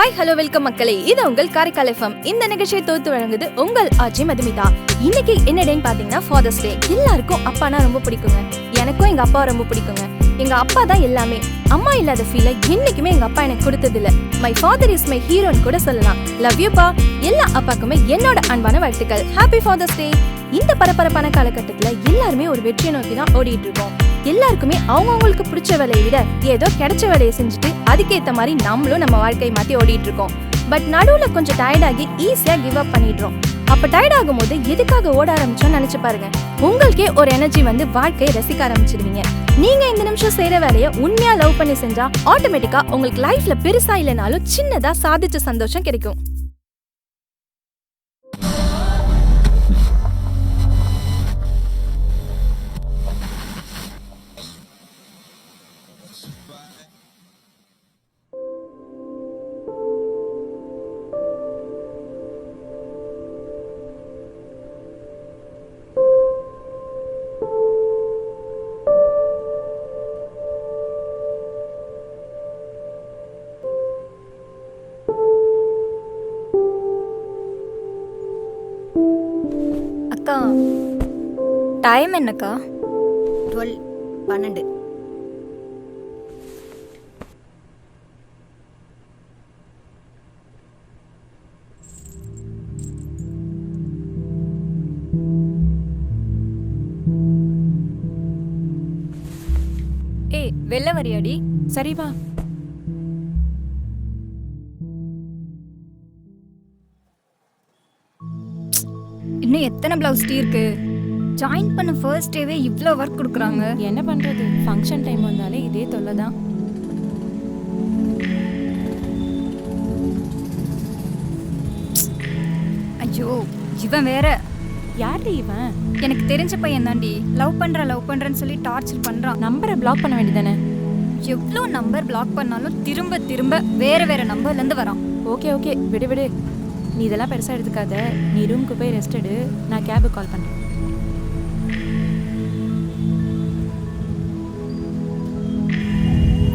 Hi hello welcome மக்களே. இது உங்கள் காரைக்கால் எஃப்எம் இந்த நிகழ்ச்சியை தொகுத்து வழங்குது உங்கள் ஆட்சி மதுமிதா. இன்னைக்கு என்ன டேன்னு பாத்தீங்கன்னா ஃபாதர்ஸ் டே எல்லாருக்கும் அப்பானா ரொம்ப பிடிக்குங்க. எனக்கும் எங்க அப்பா ரொம்ப பிடிக்குங்க. எங்க அப்பா தான் எல்லாமே. அம்மா இல்லாத ஃபீலை என்னைக்குமே எங்க அப்பா எனக்கு கொடுத்தது இல்ல மை ஃபாதர் இஸ் மை ஹீரோன்னு கூட சொல்லலாம். லவ் யூ பா எல்லா அப்பாக்குமே என்னோட அன்பான வாழ்த்துக்கள். ஹாப்பி ஃபாதர்ஸ் டே இந்த பரபரப்பான காலகட்டத்துல எல்லாருமே ஒரு வெற்றியை நோக்கி தான் ஓடிட்டு இருக்கோம். எல்லாருக்குமே அவங்கவுங்களுக்கு பிடிச்ச வேலையை விட ஏதோ கிடைச்ச வேலையை செஞ்சுட்டு அதுக்கேற்ற மாதிரி நம்மளும் நம்ம வாழ்க்கையை மாற்றி ஓடிட்டு இருக்கோம் பட் நடுவில் கொஞ்சம் டயர்டாகி ஈஸியாக கிவ் அப் பண்ணிடுறோம். அப்போ டயர்ட் ஆகும்போது எதுக்காக ஓட ஆரம்பிச்சோம்னு நினச்சி பாருங்க. உங்களுக்கே ஒரு எனர்ஜி வந்து வாழ்க்கையை ரசிக்க ஆரம்பிச்சிருவீங்க. நீங்க இந்த நிமிஷம் செய்யற வேலையை உண்மையா லவ் பண்ணி செஞ்சா ஆட்டோமேட்டிக்கா உங்களுக்கு லைஃப்ல பெருசா இல்லைனாலும் சின்னதா சாதிச்ச சந்தோஷம் கிடைக்கும். டைம் என்னக்கா? டுவெல் பன்னெண்டு. ஏய் வெளில வரியாடி. சரி வா. இன்னும் எத்தனை பிளவுஸ் டீ இருக்கு? ஜாயின் பண்ண ஃபர்ஸ்ட் டேவே இவ்வளோ ஒர்க் கொடுக்குறாங்க. என்ன பண்றது? ஃபங்க்ஷன் டைம் வந்தாலே இதே தொல்லை தான். ஐயோ இவன் வேற. யாரு இவன்? எனக்கு தெரிஞ்ச பையன் தாண்டி லவ் பண்ற லவ் பண்றேன்னு சொல்லி டார்ச்சர் பண்றான். நம்பரை பிளாக் பண்ண வேண்டியதானே? எவ்வளோ நம்பர் பிளாக் பண்ணாலும் திரும்ப திரும்ப வேற வேற நம்பர்ல இருந்து வரான். Okay okay. விடு விடு. நீ இதெல்லாம் பெருசாக எடுத்துக்காத. நீ ரூமுக்கு போய் ரெஸ்ட் எடு. நான் கேபுக்கு கால் பண்ணுறேன்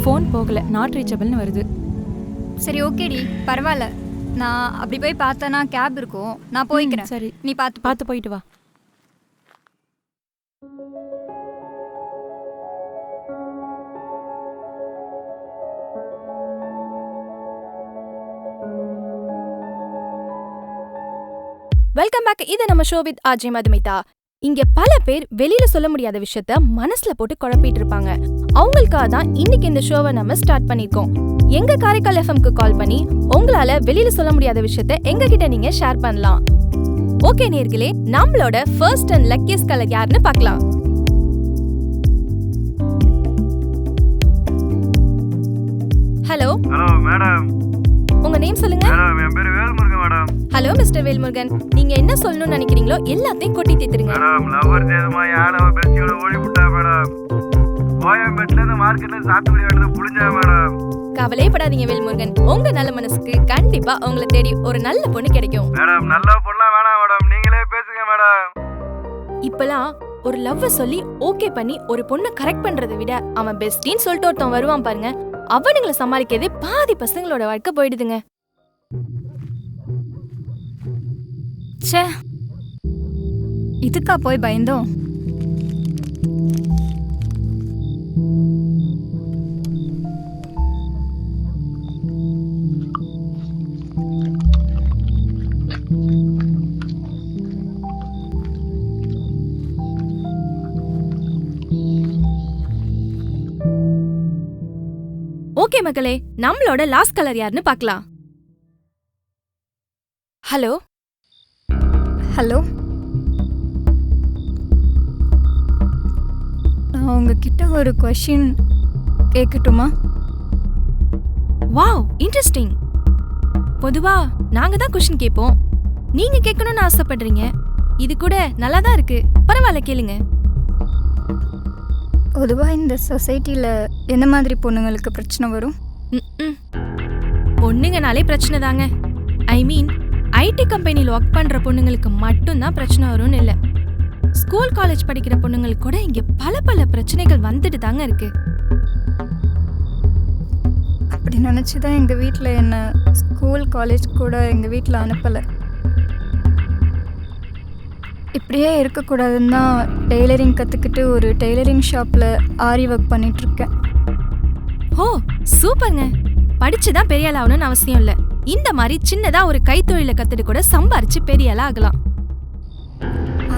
ஃபோன் போகல. நாட் ரீச்சபிள்னு வருது. சரி ஓகேடி பரவாயில்ல. நான் அப்படி போய் பார்த்தேன்னா கேப் இருக்கும். நான் போய்க்கிறேன். சரி. நீ பார்த்து பார்த்து போயிட்டு வா. வெல்கம் பேக் இது நம்ம ஷோ வித் ஆஜய் மதுமிதா. இங்க பல பேர் வெளியில சொல்ல முடியாத விஷயத்த மனசுல போட்டு குழப்பிட்டு இருப்பாங்க. அவங்களுக்காக தான் இன்னைக்கு இந்த ஷோவை நம்ம ஸ்டார்ட் பண்ணிருக்கோம் எங்க காரைக்கால் எஃப்எம்க்கு கால் பண்ணி உங்களால வெளியில சொல்ல முடியாத விஷயத்த எங்க கிட்ட நீங்க ஷேர் பண்ணலாம். ஓகே நேர்களே நம்மளோட ஃபர்ஸ்ட் அண்ட் லக்கியஸ்ட் கலர் யாருன்னு பார்க்கலாம். ஹலோ ஹலோ மேடம் உங்க நேம் சொல்லுங்க. மேடம் என் பேர் Velmurugan madam hello mister Velmurugan. நீங்க என்ன சொல்லணும்னு நினைக்கிறீங்களோ எல்லாத்தையும் கொட்டி தீத்துருங்க. மேடம் லவ்வர் சேதமா யாழவ பெஸ்டியோட ஓடி விட்டா மேடம் கோயம்பேட்டுல இருந்து மார்க்கெட்ல சாத்துக்குடி எடுத்து புளிஞ்சா மேடம். கவலைப்படாதீங்க வேல்முருகன். உங்க நல்ல மனசுக்கு கண்டிப்பா உங்களை தேடி ஒரு நல்ல பொண்ணு கிடைக்கும். மேடம் நல்ல பொண்ணா வேணாம் மேடம். நீங்களே பேசுங்க மேடம். இப்பலாம் ஒரு லவ்வ சொல்லி ஓகே பண்ணி ஒரு பொண்ணை கரெக்ட் பண்றதை விட அவன் பெஸ்டின்னு சொல்லிட்டு ஒருத்தன் வருவான் பாருங்க. அவனுங்களை சமாளிக்கிறதே பாதி பசங்களோட வாழ்க்கை போயிடுதுங்க. ச்சே. இதுக்கா போய் பயந்தோம். ஓகே மக்களே நம்மளோட லாஸ்ட் கலர் யாருன்னு பார்க்கலாம். ஹலோ ஹலோ நான் உங்ககிட்ட ஒரு கொஷின் கேட்கட்டுமா வாவ் இன்ட்ரெஸ்டிங் பொதுவா நாங்க தான் கொஸ்டின் கேட்போம். நீங்க கேட்கணும்னு ஆசைப்படுறீங்க. இது கூட நல்லா தான் இருக்கு. பரவாயில்ல கேளுங்க. பொதுவாக இந்த சொசைட்டியில் என்ன மாதிரி பொண்ணுங்களுக்கு பிரச்சனை வரும். பொண்ணுங்கனாலே பிரச்சனை தாங்க. ஐ மீன் ஐடி கம்பெனியில் ஒர்க் பண்ற பொண்ணுங்களுக்கு மட்டும்தான் பிரச்சனை வரும்னு இல்லை. ஸ்கூல் காலேஜ் படிக்கிற பொண்ணுங்களுக்கு கூட இங்க பல பல பிரச்சனைகள் வந்துட்டு தாங்க இருக்கு. அப்படி நினச்சி தான் எங்கள் வீட்டில் என்னை ஸ்கூல் காலேஜ் கூட எங்கள் வீட்டில் அனுப்பலை. இப்படியே இருக்கக்கூடாதுன்னு தான் டெய்லரிங் கற்றுக்கிட்டு ஒரு டெய்லரிங் ஷாப்பில் ஆரி ஒர்க் பண்ணிகிட்ருக்கேன் ஓ சூப்பர்ங்க. படிச்சுதான் பெரிய ஆள் ஆகணும்னு அவசியம் இல்ல. இந்த மாதிரி சின்னதா ஒரு கைத்தொழில கத்துட்டு கூட சம்பாரிச்சு பெரிய ஆளா ஆகலாம்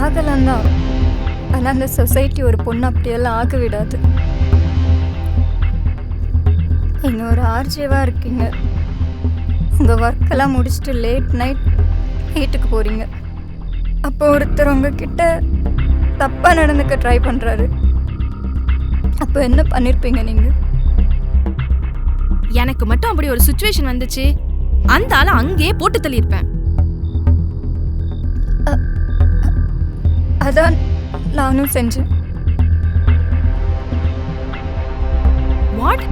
ஆகலாம் தான் ஆனால் அந்த சொசைட்டி ஒரு பொண்ணு அப்படியெல்லாம் ஆக விடாது நீங்கள் ஒரு ஆர்ஜேவாக இருக்கீங்க உங்கள் ஒர்க்கெல்லாம் முடிச்சுட்டு லேட் நைட் வீட்டுக்கு போகிறீங்க அப்போ ஒருத்தர் உங்ககிட்ட தப்பாக நடந்துக்க ட்ரை பண்ணுறாரு அப்போ என்ன பண்ணியிருப்பீங்க நீங்கள் எனக்கு மட்டும் அப்படி ஒரு சுச்சுவேஷன் வந்துச்சு. அந்த ஆளை அங்கேயே போட்டு தள்ளியிருப்பேன். அதான் நானும் செஞ்சேன். வாட்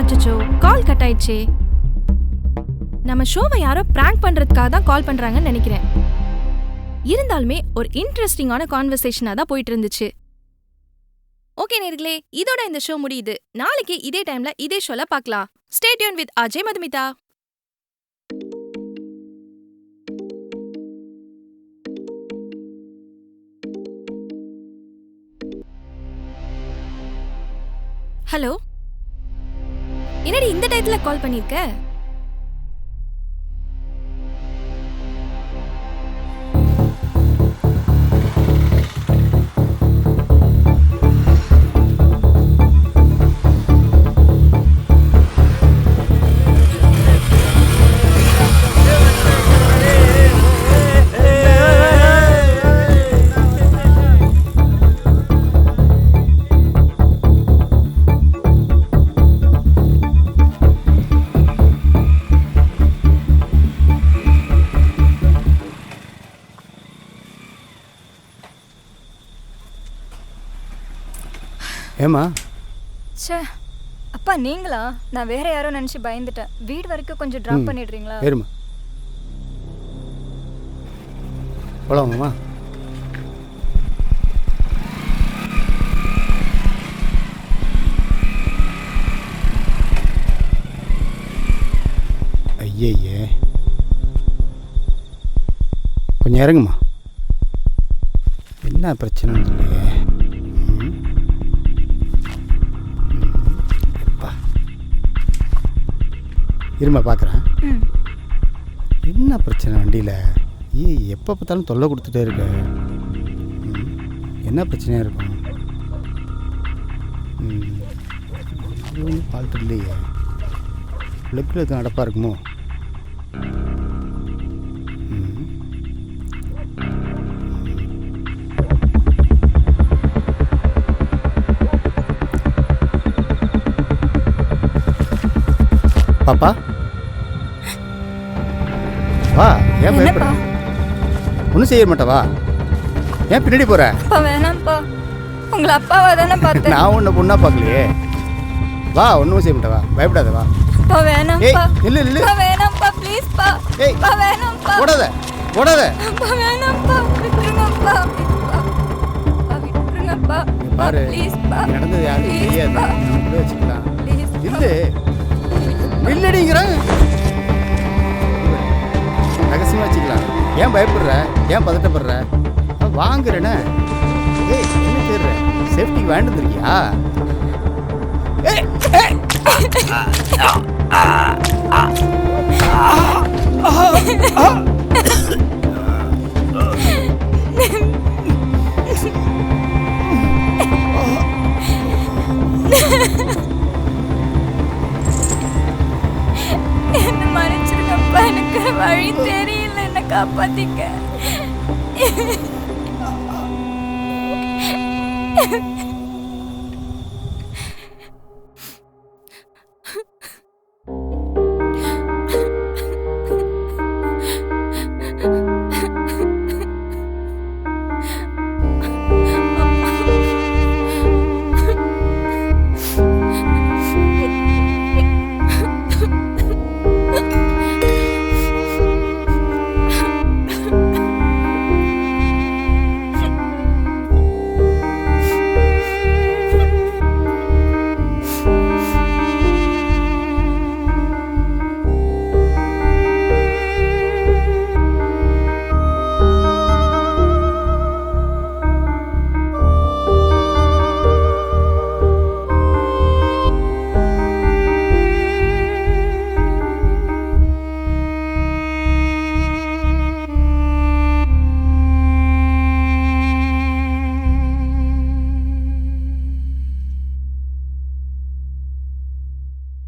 அச்சச்சோ கால் கட் ஆயிடுச்சே. நம்ம ஷோவை யாரோ பிராங்க் பண்றதுக்காக தான் கால் பண்றாங்கன்னு நினைக்கிறேன். இருந்தாலுமே ஒரு இன்ட்ரெஸ்டிங்கான கான்வர்சேஷனா தான் போயிட்டு இருந்துச்சு. ஓகே நேர்களே இதோட இந்த ஷோ முடியுது. நாளைக்கு இதே டைம்ல இதே ஷோல பார்க்கலாம். ஸ்டேடியோன் வித் அஜய் மதுமிதா. ஹலோ என்னடி இந்த டயத்துல கால் பண்ணியிருக்கேன் ஏம்மா? ச்சே அப்பா நீங்களா? நான் வேற யாரோ நினச்சி பயந்துட்டேன். வீடு வரைக்கும் கொஞ்சம் ட்ராப். பண்ணிடுறீங்களா? ஏறுமா போலாமாம்மா ஐயையே. கொஞ்சம் இறங்குமா? என்ன பிரச்சனை இல்லையே. இருமா பார்க்குறேன் என்ன பிரச்சனை வண்டியில்? ஏய் எப்போ பார்த்தாலும் தொல்லை கொடுத்துட்டே இருக்க. என்ன பிரச்சனையாக இருக்கும்? ம், இது ஒன்றும் ஃபால்ட் இல்லையே. ப்ளக்கில் எதுவும் அடப்பாக இருக்குமோ. பாப்பா? ஏன் பயப்பட? என்னப்பா? ஒன்றும் செய்ய மாட்டா வா ஏன் பின்னாடி போற? அப்பா வேணாம்ப்பா. உங்களை அப்பாவா தானே பார்த்தேன். நான் உன்னை பொண்ணா பார்க்கலையே. வா ஒன்றும் செய்ய மாட்டா வா பயப்படாத வா. அப்பா வேணாம்ப்பா. இல்ல இல்ல வேணாம்ப்பா ப்ளீஸ்ப்பா ஏய் அப்பா வேணாம்ப்பா. ஓடாத ஓடாத. அப்பா வேணாம்ப்பா. விட்டுருங்கப்பா. விட்டுருங்கப்பா. பாரு நடந்தது யாருக்கும் தெரியாது. நம்ம கூட வச்சுக்கலாம். ப்ளீஸ் இல்லு இல்லடிங்கிறேன் ரகசியமா வச்சுக்கலாம் ஏன் பயப்படுற? ஏன் பதட்டப்படுற? வாங்குறேனே. ஏய் என்ன தேடுற? சேஃப்டிக்கு வேண்டு இருக்கியா ஆ ஆ ஆ. காப்பாத்திக்க